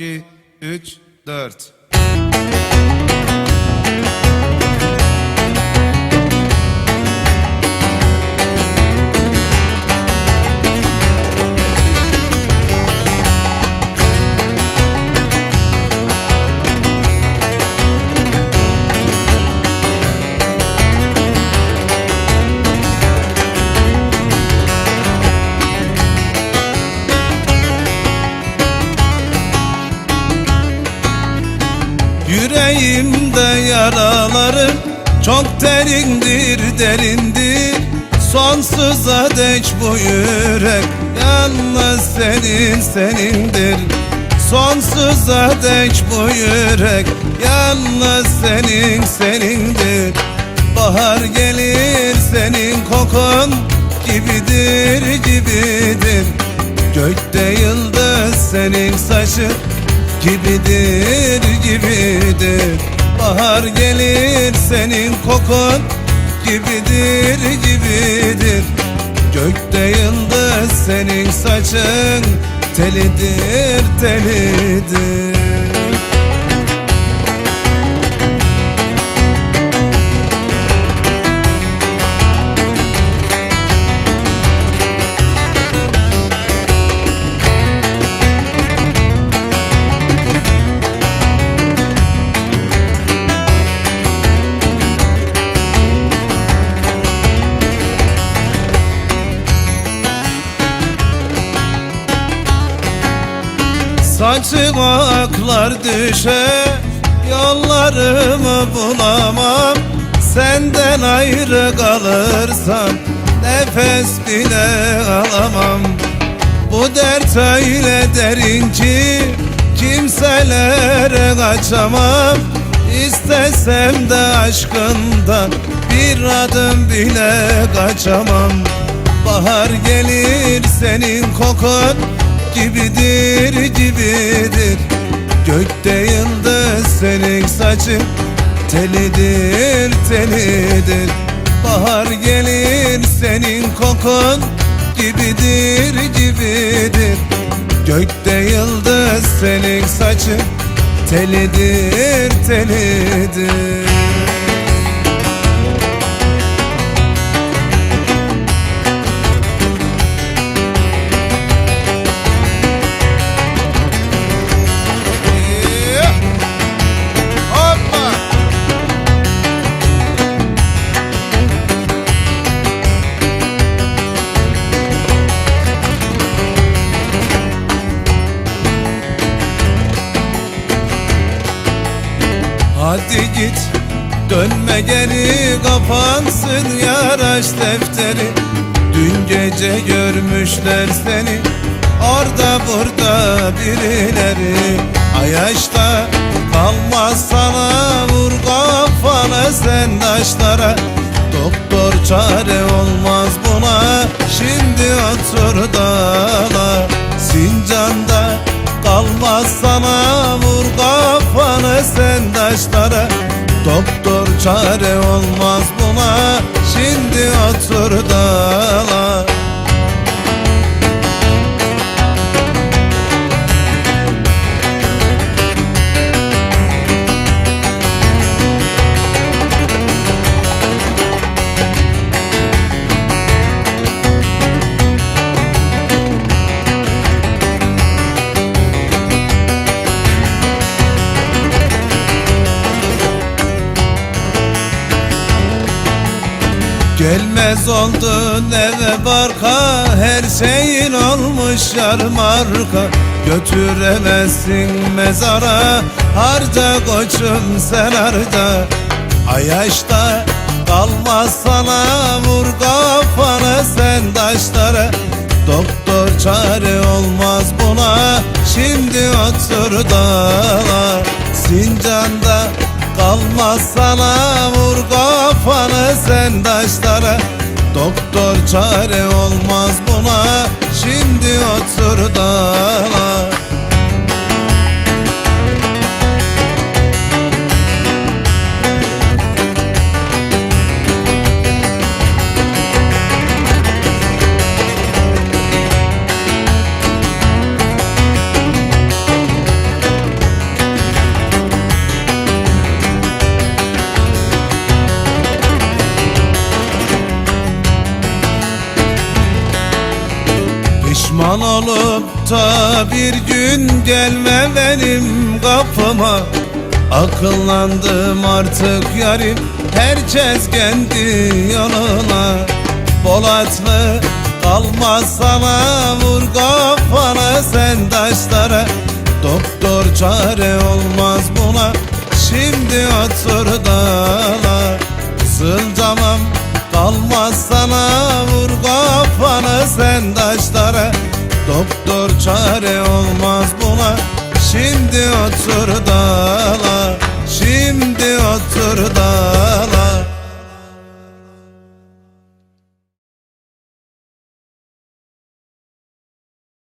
2, 3, 4. Yüreğimde yaralarım çok derindir derindir. Sonsuza dek bu yürek yalnız senin senindir. Sonsuza dek bu yürek yalnız senin senindir. Bahar gelir senin kokun gibidir gibidir. Gökte yıldız senin saçın gibidir gibidir. Bahar gelir senin kokun gibidir gibidir. Gökte yıldız senin saçın telidir telidir Saçıma aklar düşe Yollarımı bulamam. Senden ayrı kalırsam Nefes bile alamam. Bu dert öyle derin ki Kimselere kaçamam. İstesem de aşkından Bir adım bile kaçamam. Bahar gelir senin kokun gibidir gibidir. Gökte yıldız senin saçın telidir telidir. Bahar gelir senin kokun gibidir gibidir. Gökte yıldız senin saçın telidir telidir Hadi git dönme geri kapansın yaraş defteri. Dün gece görmüşler seni orada burada birileri. Ayaşta kalmaz sana vur kafana sen taşlara. Doktor çare olmaz buna şimdi otur dala. Sincanda kalmaz sana vur kafanı sen taşlara Doktor çare olmaz buna. Şimdi otur dala Gelmez oldun eve barka Her şeyin olmuş yar marka. Götüremezsin mezara Harca koçum sen harca. Ayaşta kalmaz sana Vur kafana sen taşlara. Doktor çare olmaz buna Şimdi otur dala Sincanda Kalmaz sana vur kafanı sen taşlara. Doktor çare olmaz buna Şimdi otur dala olup da bir gün gelme benim kapıma. Akıllandım artık yarim herkes kendi yoluna. Polatlı kalmaz sana vur kafana sen taşlara. Doktor çare olmaz buna şimdi otur dala Şimdi otur dala